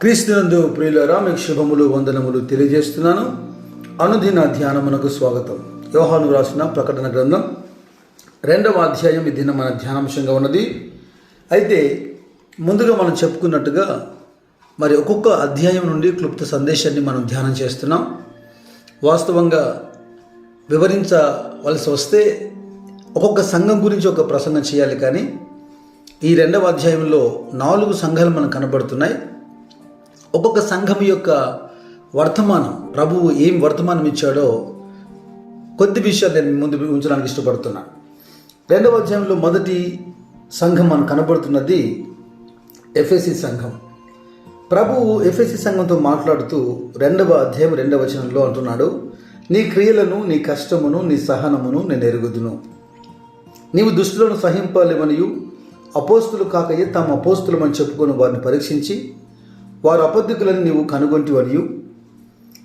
క్రీస్తునందు ప్రియులరా మీకు శుభములు వందనములు తెలియజేస్తున్నాను. అనుదిన ధ్యానమునకు స్వాగతం. యోహాను రాసిన ప్రకటన గ్రంథం రెండవ అధ్యాయం ఈ దిన మన ధ్యానాంశంగా ఉన్నది. అయితే ముందుగా మనం చెప్పుకున్నట్టుగా మరి ఒక్కొక్క అధ్యాయం నుండి క్లుప్త సందేశాన్ని మనం ధ్యానం చేస్తున్నాం. వాస్తవంగా వివరించవలసి వస్తే ఒక్కొక్క సంఘం గురించి ఒక ప్రసంగం చేయాలి కానీ ఈ రెండవ అధ్యాయంలో నాలుగు సంఘాలు మనకు కనబడుతున్నాయి. ఒక్కొక్క సంఘం యొక్క వర్తమానం ప్రభువు ఏం వర్తమానం ఇచ్చాడో కొద్ది విషయాలు నేను ముందు ఉంచడానికి ఇష్టపడుతున్నాను రెండవ అధ్యాయంలో మొదటి సంఘం మనకు కనబడుతున్నది ఎఫ్ఎసి సంఘం. ప్రభువు ఎఫ్ఎసి సంఘంతో మాట్లాడుతూ రెండవ అధ్యాయం రెండవ వచనంలో అంటున్నాడు నీ క్రియలను నీ కష్టమును నీ సహనమును నేను ఎరుగుదును. నీవు దుష్టులను సహింపలేమనియు. అపోస్తులు కాకయే తాము అపోస్తులమని చెప్పుకొని వారిని పరీక్షించి వారు అబద్ధికులను నీవు కనుగొంటివనియు.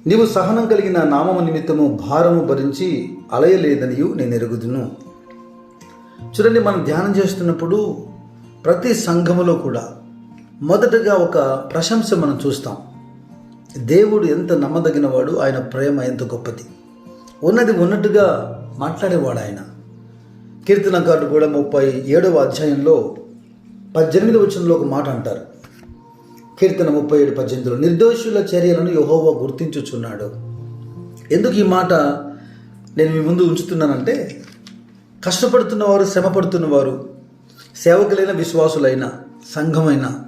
నీవు సహనం కలిగిన నామము నిమిత్తము భారము భరించి అలయలేదనియు నేను ఎరుగుదును చూడండి మనం ధ్యానం చేస్తున్నప్పుడు ప్రతి సంఘములో కూడా మొదటగా ఒక ప్రశంస మనం చూస్తాం. దేవుడు ఎంత నమ్మదగినవాడు ఆయన ప్రేమ ఎంత గొప్పది. ఉన్నది ఉన్నట్టుగా మాట్లాడేవాడు ఆయన. కీర్తనకారుడు కూడా ముప్పై ఏడవ అధ్యాయంలో పద్దెనిమిది వచనంలో ఒక మాట అంటారు. కీర్తన ముప్పై ఏడు పద్దెనిమిదిలో నిర్దోషుల చర్యలను యహోవా గుర్తించుచున్నాడు. ఎందుకు ఈ మాట నేను మీ ముందు ఉంచుతున్నానంటే కష్టపడుతున్నవారు శ్రమపడుతున్నవారు సేవకులైన విశ్వాసులైన సంఘమైన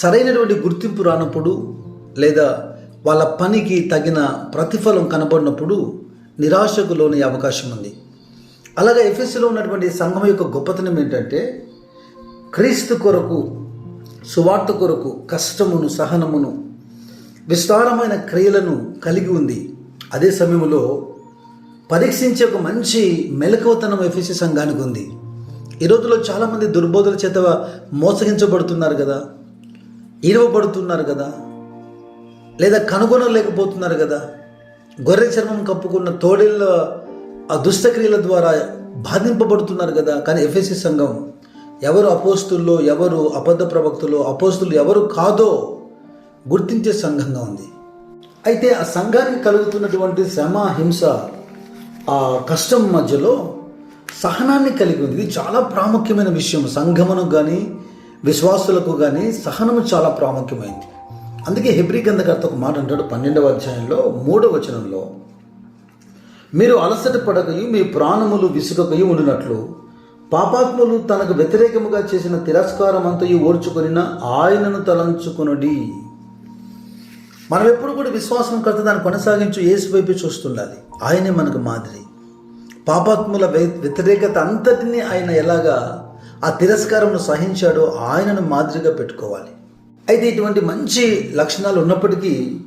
సరైనటువంటి గుర్తింపు రానప్పుడు లేదా వాళ్ళ పనికి తగిన ప్రతిఫలం కనపడినప్పుడు నిరాశకు లోనే అవకాశం ఉంది. అలాగే ఎఫ్ఎస్సిలో ఉన్నటువంటి సంఘం యొక్క గొప్పతనం ఏంటంటే క్రీస్తు కొరకు సువార్త కొరకు కష్టమును సహనమును విస్తారమైన క్రియలను కలిగి ఉంది. అదే సమయంలో పరీక్షించే ఒక మంచి మెలకువతనం ఎఫ్ఎస్సి సంఘానికి ఉంది. ఈ రోజుల్లో చాలామంది దుర్బోధుల చేత మోసగించబడుతున్నారు కదా ఇరవబడుతున్నారు కదా లేదా కనుగొనలేకపోతున్నారు కదా గొర్రె చర్మం కప్పుకున్న తోడేళ్ళ ఆ దుష్టక్రియల ద్వారా బాధింపబడుతున్నారు కదా కానీ ఎఫ్ఎస్సి సంఘం ఎవరు అపోస్తుల్లో ఎవరు అబద్ధ ప్రవక్తులు అపోస్తులు ఎవరు కాదో గుర్తించే సంఘంగా ఉంది. అయితే ఆ సంఘానికి కలుగుతున్నటువంటి శ్రమ హింస ఆ కష్టం మధ్యలో సహనాన్ని కలిగి ఉంది. ఇది చాలా ప్రాముఖ్యమైన విషయం. సంఘమును కానీ విశ్వాసులకు కానీ సహనము చాలా ప్రాముఖ్యమైంది. అందుకే హెబ్రి గంధకర్త ఒక మాట అంటాడు పన్నెండవ అధ్యాయంలో మూడవ వచనంలో. మీరు అలసట పడకయు మీ ప్రాణములు విసుగకయు ఉండినట్లు పాపాత్ములు తనకు వ్యతిరేకముగా చేసిన తిరస్కారం అంతయు ఓర్చుకొనిన ఆయనను తలంచుకునుడి. మనం ఎప్పుడు కూడా విశ్వాసం కథ దాన్ని కొనసాగించు ఏసు వైపు చూస్తుండాలి. ఆయనే మనకు మాదిరి. పాపాత్ముల వ్య- వ్యతిరేకత అంతటినీ ఆయన ఎలాగా ఆ తిరస్కారంను సహించాడో ఆయనను మాదిరిగా పెట్టుకోవాలి. అయితే ఇటువంటి మంచి లక్షణాలు ఉన్నప్పటికీ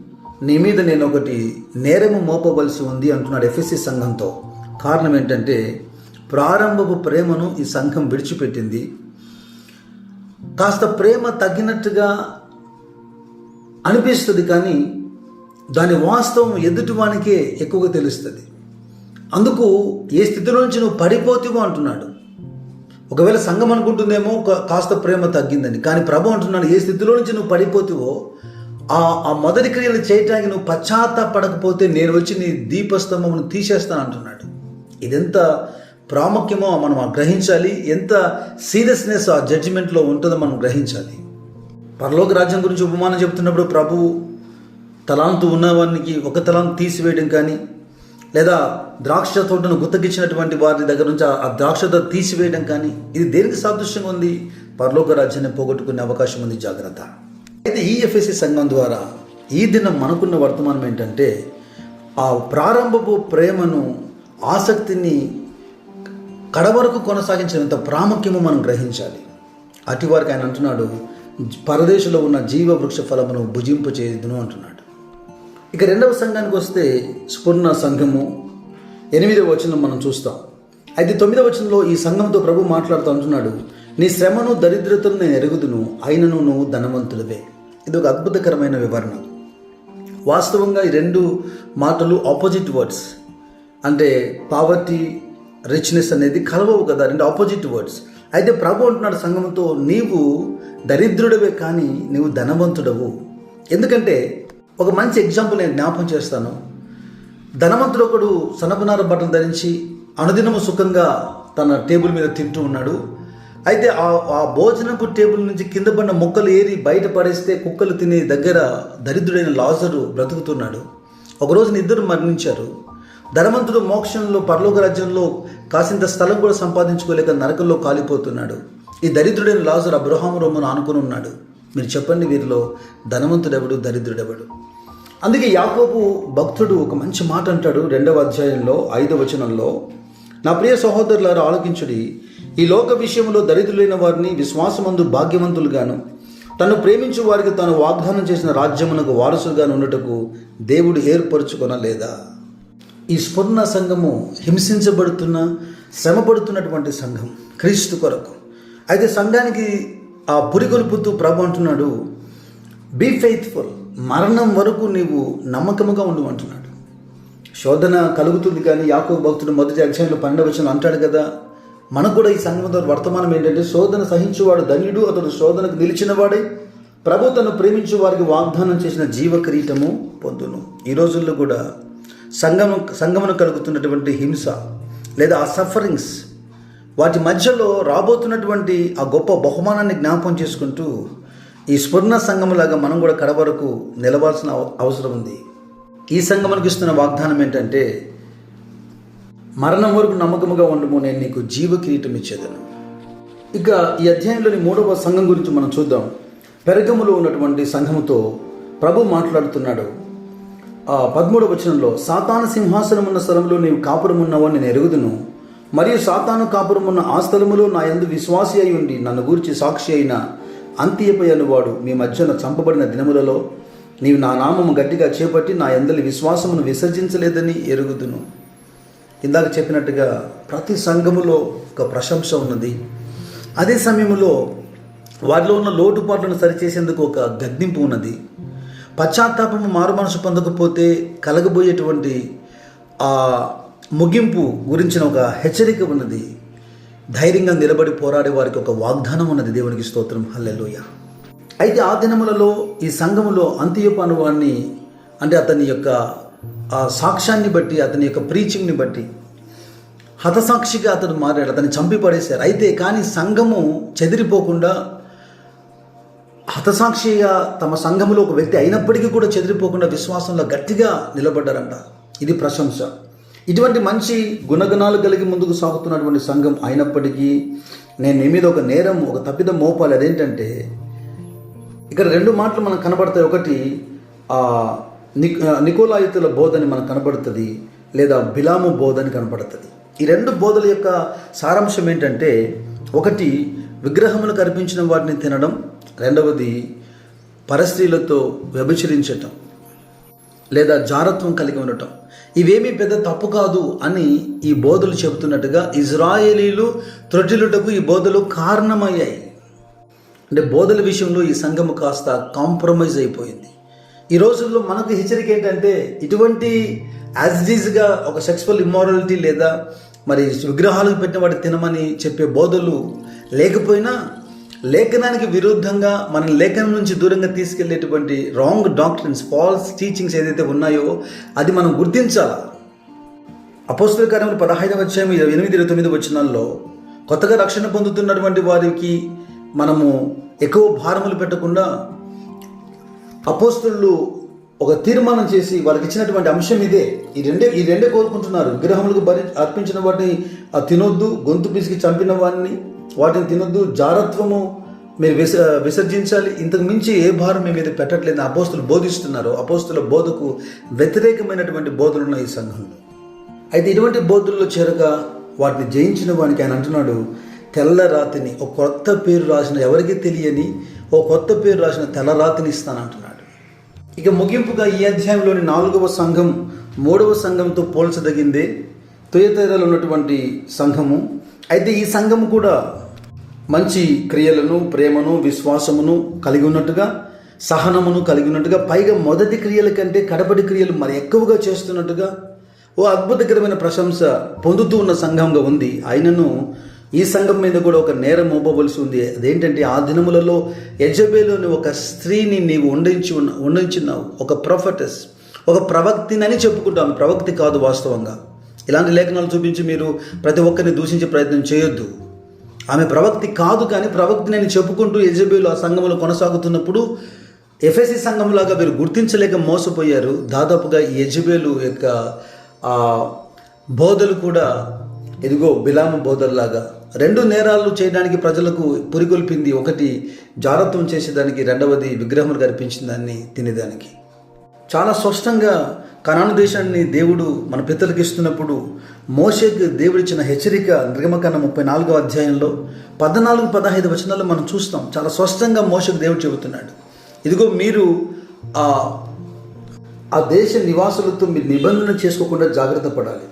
నీ మీద నేను ఒకటి నేరము మోపవలసి ఉంది అంటున్నాడు ఎఫ్ఎస్సి సంఘంతో. కారణం ఏంటంటే ప్రారంభపు ప్రేమను ఈ సంఘం విడిచిపెట్టింది. కాస్త ప్రేమ తగ్గినట్టుగా అనిపిస్తుంది కానీ దాని వాస్తవం ఎదుటివానికే ఎక్కువగా తెలుస్తుంది. అందుకు ఏ స్థితిలో నుంచి నువ్వు పడిపోతివో అంటున్నాడు. ఒకవేళ సంఘం అనుకుంటుందేమో కాస్త ప్రేమ తగ్గిందని. కానీ ప్రభు అంటున్నాడు ఏ స్థితిలో నుంచి నువ్వు పడిపోతావో ఆ ఆ మొదటి క్రియలు చేయటానికి నువ్వు పశ్చాత్తాపడకపోతే నేను వచ్చి నీ దీపస్తంభమును తీసేస్తాను అంటున్నాడు. ఇదెంత ప్రాముఖ్యమో మనం గ్రహించాలి. ఎంత సీరియస్నెస్ ఆ జడ్జిమెంట్లో ఉంటుందో మనం గ్రహించాలి. పరలోక రాజ్యం గురించి ఉపమానం చెప్తున్నప్పుడు ప్రభువు తలాంతు ఉన్నవానికి ఒక తలాంతు తీసివేయడం కానీ లేదా ద్రాక్ష తోటను గుత్తకిచ్చినటువంటి వారి దగ్గర నుంచి ఆ- ద్రాక్ష తీసివేయడం కానీ ఇది దేనికి సాదృశ్యంగా ఉంది. పరలోక రాజ్యాన్ని పోగొట్టుకునే అవకాశం ఉంది. జాగ్రత్త. అయితే ఈ ఎఫ్ఎస్సి సంఘం ద్వారా ఈ దినం మనకున్న వర్తమానం ఏంటంటే ఆ ప్రారంభపు ప్రేమను ఆసక్తిని కడవరకు కొనసాగించినంత ప్రాముఖ్యము మనం గ్రహించాలి. అటు వారికి ఆయన అంటున్నాడు పరదేశంలో ఉన్న జీవ వృక్ష ఫలమును భుజింపు చేయదును అంటున్నాడు. ఇక రెండవ సంఘానికి వస్తే స్ఫుర్ణ సంఘము. ఎనిమిదవ వచనం మనం చూస్తాం. అయితే తొమ్మిదవ వచనంలో ఈ సంఘంతో ప్రభు మాట్లాడుతూ అంటున్నాడు నీ శ్రమను దరిద్రతను నేను ఎరుగుదును అయినను నువ్వు ధనవంతుడివే. ఇది ఒక అద్భుతకరమైన వివరణ. వాస్తవంగా ఈ రెండు మాటలు ఆపోజిట్ వర్డ్స్ అంటే పావర్టీ రిచ్నెస్ అనేది కలవవు కదా రెండు ఆపోజిట్ వర్డ్స్ అయితే ప్రభు అంటున్నాడు సంఘంతో నీవు దరిద్రుడవే కానీ నీవు ధనవంతుడవు. ఎందుకంటే ఒక మంచి ఎగ్జాంపుల్ నేను జ్ఞాపం చేస్తాను. ధనవంతుడు ఒకడు సనపనార బట్టలు ధరించి అనుదినము సుఖంగా తన టేబుల్ మీద తింటూ ఉన్నాడు. అయితే ఆ ఆ భోజనపు టేబుల్ నుంచి కింద పడిన మొక్కలు ఏరి బయట పడేస్తే కుక్కలు తినే దగ్గర దరిద్రుడైన లాజరు బ్రతుకుతున్నాడు. ఒకరోజు ఇద్దరు మరణించారు. ధనవంతుడు మోక్షంలో పరలోక రాజ్యంలో కాసింత స్థలం కూడా సంపాదించుకోలేక నరకంలో కాలిపోతున్నాడు. ఈ దరిద్రుడైన లాజర్ అబ్రహాం రోమును ఆనుకుని ఉన్నాడు. మీరు చెప్పండి వీరిలో ధనవంతుడెవడు దరిద్రుడెవడు? అందుకే యాకోబు భక్తుడు ఒక మంచి మాట అంటాడు రెండవ అధ్యాయంలో ఐదవ వచనంలో. నా ప్రియ సహోదరులారు ఆలోకించుడి. ఈ లోక విషయంలో దరిద్రులైన వారిని విశ్వాసమందు భాగ్యవంతులుగాను తను ప్రేమించు వారికి తాను వాగ్దానం చేసిన రాజ్యమునకు వారసులుగాను ఉండటకు దేవుడు ఏర్పరచుకొనలేదా? ఈ స్ఫురణ సంఘము హింసించబడుతున్న శ్రమపడుతున్నటువంటి సంఘం క్రీస్తు కొరకు. అయితే సంఘానికి ఆ పురిగొల్పుతూ ప్రభు అంటున్నాడు బీ ఫెయిత్ఫుల్ మరణం వరకు నీవు నమ్మకముగా ఉండు అంటున్నాడు. శోధన కలుగుతుంది కానీ యాకో భక్తుడు మొదటి అధ్యాయంలో పన్నెండవచనం అంటాడు కదా మనకు కూడా ఈ సంఘం వర్తమానం ఏంటంటే శోధన సహించువాడు ధన్యుడు అతడు శోధనకు నిలిచినవాడే ప్రభు తను ప్రేమించు వారికి వాగ్దానం చేసిన జీవ కిరీటము పొందును. ఈ రోజుల్లో కూడా సంఘము సంఘమును కలుగుతున్నటువంటి హింస లేదా ఆ సఫరింగ్స్ వాటి మధ్యలో రాబోతున్నటువంటి ఆ గొప్ప బహుమానాన్ని జ్ఞాపం చేసుకుంటూ ఈ స్ఫురణ సంఘములాగా మనం కూడా కడ వరకు నిలవాల్సిన అవ- అవసరం ఉంది. ఈ సంఘమునికి ఇస్తున్న వాగ్దానం ఏంటంటే మరణం వరకు నమ్మకముగా ఉండము నేను నీకు జీవ కిరీటం ఇచ్చేదను. ఇక ఈ అధ్యాయంలోని మూడవ సంఘం గురించి మనం చూద్దాం. పెరగములో ఉన్నటువంటి సంఘముతో ప్రభు మాట్లాడుతున్నాడు. పదమూడవ వచనంలో సాతాను సింహాసనం ఉన్న స్థలంలో నీవు కాపురం ఉన్నావో నేను ఎరుగుదును. మరియు సాతాను కాపురం ఉన్న ఆ స్థలములో నా యందు విశ్వాసి అయి ఉండి నన్ను గూర్చి సాక్షి అయిన అంత్యపై అనువాడు మీ మధ్యన చంపబడిన దినములలో నీవు నా నామము గట్టిగా చేపట్టి నా ఎందలి విశ్వాసమును విసర్జించలేదని ఎరుగుదును. ఇందాక చెప్పినట్టుగా ప్రతి సంఘములో ఒక ప్రశంస ఉన్నది. అదే సమయంలో వారిలో ఉన్న లోటుపాట్లను సరిచేసేందుకు ఒక గద్దింపు ఉన్నది. పశ్చాత్తాపము మారు మనసు పొందకపోతే కలగబోయేటువంటి ఆ ముగింపు గురించిన ఒక హెచ్చరిక ఉన్నది. ధైర్యంగా నిలబడి పోరాడే వారికి ఒక వాగ్దానం ఉన్నది. దేవునికి స్తోత్రం. హల్లెలోయ. అయితే ఆ దినములలో ఈ సంఘములో అంత్యపు అనువాన్ని అంటే అతని యొక్క ఆ సాక్ష్యాన్ని బట్టి అతని యొక్క ప్రీచింగ్ని బట్టి హతసాక్షిగా అతను మారాడు. అతన్ని చంపి పడేశారు. అయితే కానీ సంఘము చెదిరిపోకుండా హతసాక్షిగా తమ సంఘములో ఒక వ్యక్తి అయినప్పటికీ కూడా చెదిరిపోకుండా విశ్వాసంలో గట్టిగా నిలబడ్డారంట. ఇది ప్రశంస. ఇటువంటి మంచి గుణగణాలు కలిగి ముందుకు సాగుతున్నటువంటి సంఘం అయినప్పటికీ నేను నీ మీద ఒక నేరం ఒక తప్పిదం మోపాలి. అదేంటంటే ఇక్కడ రెండు మాటలు మనకు కనబడతాయి. ఒకటి నికోలాయుతుల బోధని మనకు కనబడుతుంది లేదా బిలాము బోధని కనబడుతుంది. ఈ రెండు బోధల యొక్క సారాంశం ఏంటంటే ఒకటి విగ్రహములకు అర్పించిన వాటిని తినడం రెండవది పరస్త్రీలతో వ్యభిచరించటం లేదా జారత్వం కలిగి ఉండటం. ఇవేమీ పెద్ద తప్పు కాదు అని ఈ బోధలు చెబుతున్నట్టుగా ఇజ్రాయేలీలు త్రొట్టిలుటకు ఈ బోధలు కారణమయ్యాయి. అంటే బోధల విషయంలో ఈ సంఘం కాస్త కాంప్రమైజ్ అయిపోయింది. ఈ రోజుల్లో మనకు హెచ్చరిక ఏంటంటే ఇటువంటి యాజ్డీజ్గా ఒక సెక్స్వల్ ఇమ్మారాలిటీ లేదా మరి విగ్రహాలకు పెట్టిన వాటి తినమని చెప్పే బోధలు లేకపోయినా లేఖనానికి విరుద్ధంగా మన లేఖనం నుంచి దూరంగా తీసుకెళ్ళేటువంటి రాంగ్ డాక్టర్స్ ఫాల్స్ టీచింగ్స్ ఏదైతే ఉన్నాయో అది మనం గుర్తించాలి? అపోస్తుల కార్యములు పదహైదవ అధ్యాయం ఇరవై ఎనిమిది ఇరవై తొమ్మిది వచ్చినాల్లో కొత్తగా రక్షణ పొందుతున్నటువంటి వారికి మనము ఎక్కువ భారములు పెట్టకుండా అపోస్తులు ఒక తీర్మానం చేసి వాళ్ళకి ఇచ్చినటువంటి అంశం ఇదే. ఈ రెండే ఈ రెండే కోరుకుంటున్నారు. విగ్రహములకు బలి అర్పించిన వాటిని తినొద్దు గొంతు పిసికి చంపిన వాడిని వాటిని తినొద్దు జారత్వము మీరు విస విసర్జించాలి. ఇంతకు మించి ఏ భారం మీ మీద పెట్టట్లేదు. అపోస్తులు బోధిస్తున్నారు. అపోస్తుల బోధకు వ్యతిరేకమైనటువంటి బోధలు ఉన్నాయి ఈ సంఘంలో. అయితే ఇటువంటి బోధుల్లో చేరక వాటిని జయించిన వానికి ఆయన అంటున్నాడు తెల్ల రాతిని ఒక కొత్త పేరు రాసిన ఎవరికి తెలియని ఓ కొత్త పేరు రాసిన తెల్ల రాతిని ఇస్తానంటున్నాడు ఇక ముగింపుగా ఈ అధ్యాయంలోని నాలుగవ సంఘం మూడవ సంఘంతో పోల్చదగిందే తొయతేరలో ఉన్నటువంటి సంఘము. అయితే ఈ సంఘము కూడా మంచి క్రియలను ప్రేమను విశ్వాసమును కలిగి ఉన్నట్టుగా సహనమును కలిగి ఉన్నట్టుగా పైగా మొదటి క్రియల కంటే కడపటి క్రియలు మరి ఎక్కువగా చేస్తున్నట్టుగా ఓ అద్భుతకరమైన ప్రశంస పొందుతూ ఉన్న సంఘంగా ఉంది. అయినను ఈ సంఘం మీద కూడా ఒక నేరం మోపవలసి ఉంది. అదేంటంటే ఆ దినములలో యజబేలోని ఒక స్త్రీని నీవు ఉండించి ఉన్న ఉండించున్నావు ఒక ప్రొఫెటస్ ఒక ప్రవక్తినని చెప్పుకుంటాం. ప్రవక్తి కాదు వాస్తవంగా. ఇలాంటి లేఖనాలు చూపించి మీరు ప్రతి ఒక్కరిని దూషించే ప్రయత్నం చేయొద్దు. ఆమె ప్రవక్తి కాదు కానీ ప్రవక్తిని అని చెప్పుకుంటూ ఎజబేలు ఆ సంఘంలో కొనసాగుతున్నప్పుడు ఎఫ్ఎస్సి సంఘంలాగా వీరు గుర్తించలేక మోసపోయారు. దాదాపుగా ఈ యజబేలు యొక్క ఆ బోధలు కూడా ఇదిగో బిలాము బోధల్లాగా రెండు నేరాలు చేయడానికి ప్రజలకు పురికొల్పింది ఒకటి జారత్వం చేసేదానికి రెండవది విగ్రహం కనిపించిన దాన్ని తినేదానికి. చాలా స్పష్టంగా కనాను దేశాన్ని దేవుడు మన పితలకు ఇస్తున్నప్పుడు మోషేకి దేవుడిచ్చిన హెచ్చరిక నిర్గమకాండ ముప్పై నాలుగో అధ్యాయంలో పద్నాలుగు పదహైదు వచనాలు మనం చూస్తాం. చాలా స్పష్టంగా మోషకు దేవుడు చెబుతున్నాడు. ఇదిగో మీరు ఆ ఆ దేశ నివాసులతో మీరు నిబంధన చేసుకోకుండా జాగ్రత్త పడాలి.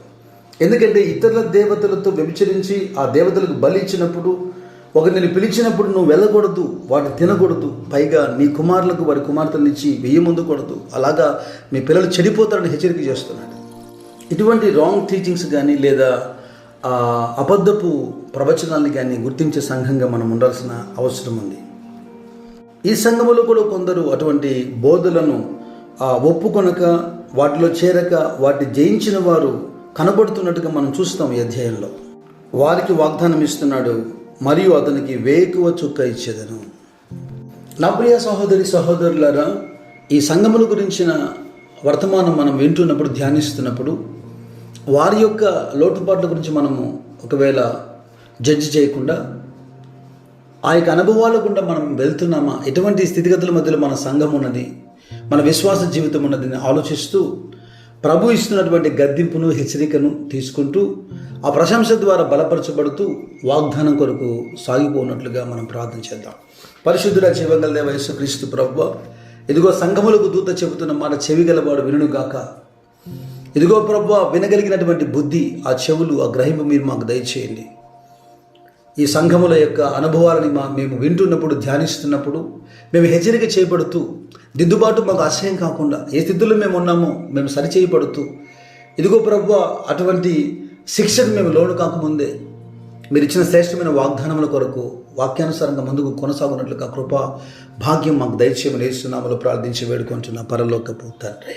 ఎందుకంటే ఇతరుల దేవతలతో వ్యభిచరించి ఆ దేవతలకు బలి ఇచ్చినప్పుడు ఒక నేను పిలిచినప్పుడు నువ్వు వెళ్ళకూడదు వాటిని తినకూడదు. పైగా నీ కుమారులకు వారి కుమార్తెలను ఇచ్చి వెయ్యి ముందుకూడదు అలాగా మీ పిల్లలు చెడిపోతారని హెచ్చరిక చేస్తున్నాడు. ఇటువంటి రాంగ్ టీచింగ్స్ కానీ లేదా అబద్ధపు ప్రవచనాన్ని కానీ గుర్తించే సంఘంగా మనం ఉండాల్సిన అవసరం ఉంది. ఈ సంఘములో కూడా కొందరు అటువంటి బోధలను ఒప్పుకొనక వాటిలో చేరక వాటిని జయించిన వారు కనబడుతున్నట్టుగా మనం చూస్తాం ఈ అధ్యాయంలో. వారికి వాగ్దానం ఇస్తున్నాడు మరియు అతనికి వేకువ చుక్క ఇచ్చేదను. నా ప్రియ సహోదరి సహోదరులారా ఈ సంఘముల గురించిన వర్తమానం మనం వింటున్నప్పుడు ధ్యానిస్తున్నప్పుడు వారి యొక్క లోటుపాట్ల గురించి మనము ఒకవేళ జడ్జి చేయకుండా ఆ యొక్క అనుభవాల గుండా మనం వెళ్తున్నామా? ఎటువంటి స్థితిగతుల మధ్యలో మన సంఘం ఉన్నది? మన విశ్వాస జీవితం ఉన్నదని ఆలోచిస్తూ ప్రభు ఇస్తున్నటువంటి గద్దింపును హెచ్చరికను తీసుకుంటూ ఆ ప్రశంస ద్వారా బలపరచబడుతూ వాగ్దానం కొరకు సాగిపోనట్లుగా మనం ప్రార్థన చేద్దాం. పరిశుద్ధుల జీవంగల దేవ యేసుక్రీస్తు ప్రభు ఇదిగో సంఘములకు దూత చెబుతున్న మాట చెవి గలవాడు వినుగాక ఇదిగో ప్రభు వినగలిగినటువంటి బుద్ధి ఆ చెవులు ఆ గ్రహింపు మీరు మాకు దయచేయండి. ఈ సంఘముల యొక్క అనుభవాలని మా మేము వింటున్నప్పుడు ధ్యానిస్తున్నప్పుడు మేము హెచ్చరిక చేయబడుతూ దిద్దుబాటు మాకు అసహ్యం కాకుండా ఏ స్థితిలో మేము ఉన్నామో మేము సరిచేయబడుతూ ఇదిగో ప్రభు అటువంటి శిక్షకు మేము లోను కాకముందే మీరు ఇచ్చిన శ్రేష్టమైన వాగ్దానముల కొరకు వాక్యానుసారంగా ముందుకు కొనసాగునట్లుగా కృప భాగ్యం మాకు దయచేయమని వేస్తున్నామలో ప్రార్థించి వేడుకుంటున్న పరలోకపు తండ్రి.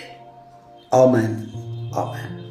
ఆమెన్. ఆమెన్